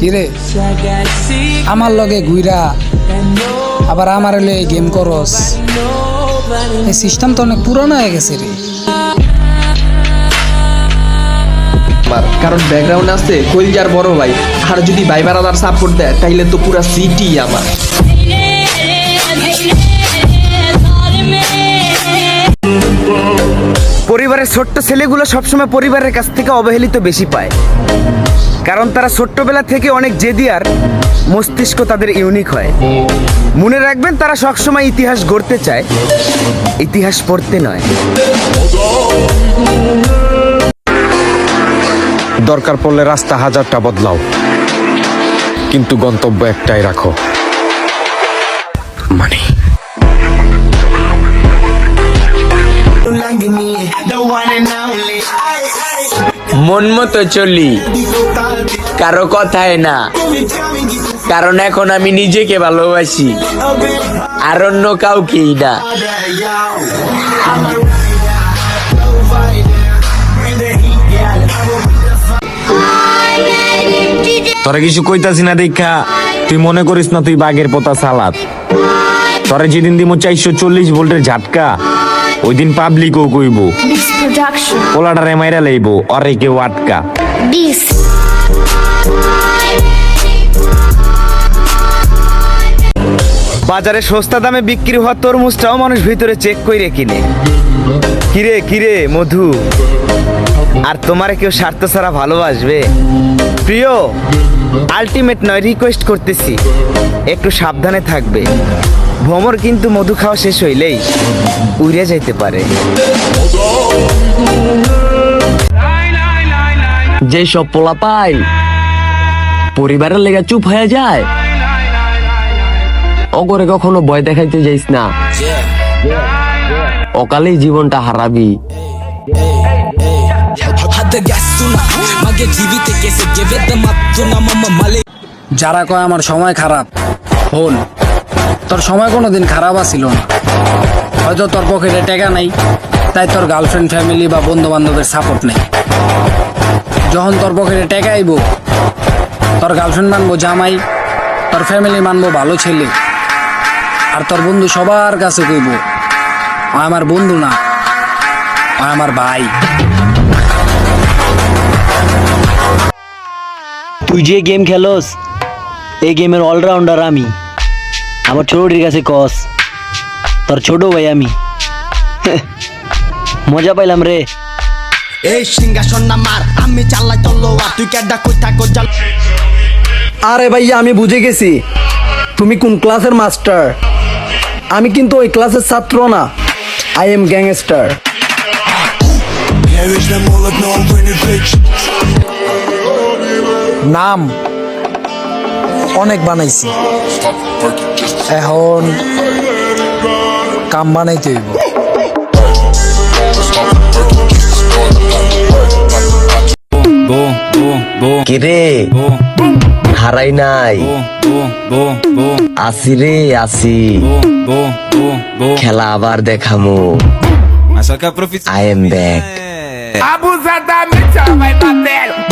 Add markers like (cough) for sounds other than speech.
কিরে? আমার লগে ঘুইরা। আবার আমার লগে গেম করস। এই সিস্টেম তো অনেক পুরনো হয়ে গেছে রে। কারণ ব্যাকগ্রাউন্ড আছে কইলজার বড় ভাই। আর যদি ভাই বারাদার সাপোর্ট দেয় তাইলে তো পুরা সিটি আমার। পরিবারের ছোট্ট ছেলেগুলো সবসময় পরিবারের কাছ থেকে অবহেলিত বেশি পায়। কারণ তারা ছোট্টবেলা থেকে অনেক জেদি আর মস্তিষ্ক তাদের ইউনিক হয়। মনে রাখবেন, তারা সবসময় ইতিহাস গড়তে চায়, ইতিহাস পড়তে নয়। দরকার পড়লে রাস্তা হাজারটা বদলাও, কিন্তু গন্তব্য একটাই রাখো মানে। মন মতো চলি। কারও কথায় না। কারণ এখন আমি নিজেকে ভালোবাসি। আর অন্য কাউকেই না। তোরা কিছু কইতাছি না দেখা তুই মনে করিস না তুই বাঘের পোতা সালাদ। তোরা যেদিন দিমো চারশো চল্লিশ ভোল্টের ঝাটকা। ওই দিন পাবলিকও কইব. পোলাটারে মাইরা লইব অরে কেউ আটকা. বাজারে সস্তা দামে বিক্রি হওয়া তরমুজটাও মানুষ ভিতরে চেক করে কিনে। কিরে কিরে মধু? আর তোমারে কেউ স্বার্থ ছাড়া ভালোবাসবে? প্রিয় আলটিমেট নয় রিকোয়েস্ট করতেছি। একটু সাবধানে থাকবে। ভ্রমর কিন্তু মধু খাওয়া শেষ হইলেই উড়ে যাইতে পারে। যে সব পোলা পাই পরিবারের লেগে চুপ হয়ে যায়। অগরে কখনো ভয় দেখাইতে যাইস না। অকালেই জীবনটা হারাবি। যারা কয় আমার সময় খারাপ হল তোর সময় কোনো দিন খারাপ আসিল না। হয়তো তোর পকেটে টাকা নাই, তাই তোর গার্লফ্রেন্ড ফ্যামিলি বা বন্ধু বান্ধবের সাপোর্ট নেই। যখন তোর পকেটে টাকা আইব, তোর গার্লফ্রেন্ড মানবো জামাই, তোর ফ্যামিলি মানবো ভালো ছেলে। আর তোর বন্ধু সবার কাছে কইব আমার বন্ধু না আমার ভাই। তুই যে গেম খেলোস, এই গেমের অলরাউন্ডার আমি। আমার ছোটটির কাছে কস তোর ছোট ভাই আমি। (laughs) মজা পাইলাম রে। এই সিংহাসন নামার আমি চালাই তলোয়ার তুই কেডা কই থাকো জাল আরে ভাইয়া আমি বুঝে গেছি। তুমি কোন ক্লাসের মাস্টার? আমি কিন্তু ওই ক্লাসের ছাত্র না। আই এম গ্যাংস্টার নাম। অনেক বানাইছি। এখন কাম বানাইতে হইব। কিরে? হারাই নাই। আসি রে আসি। খেলা আবার দেখামু। I am back me chama e bater.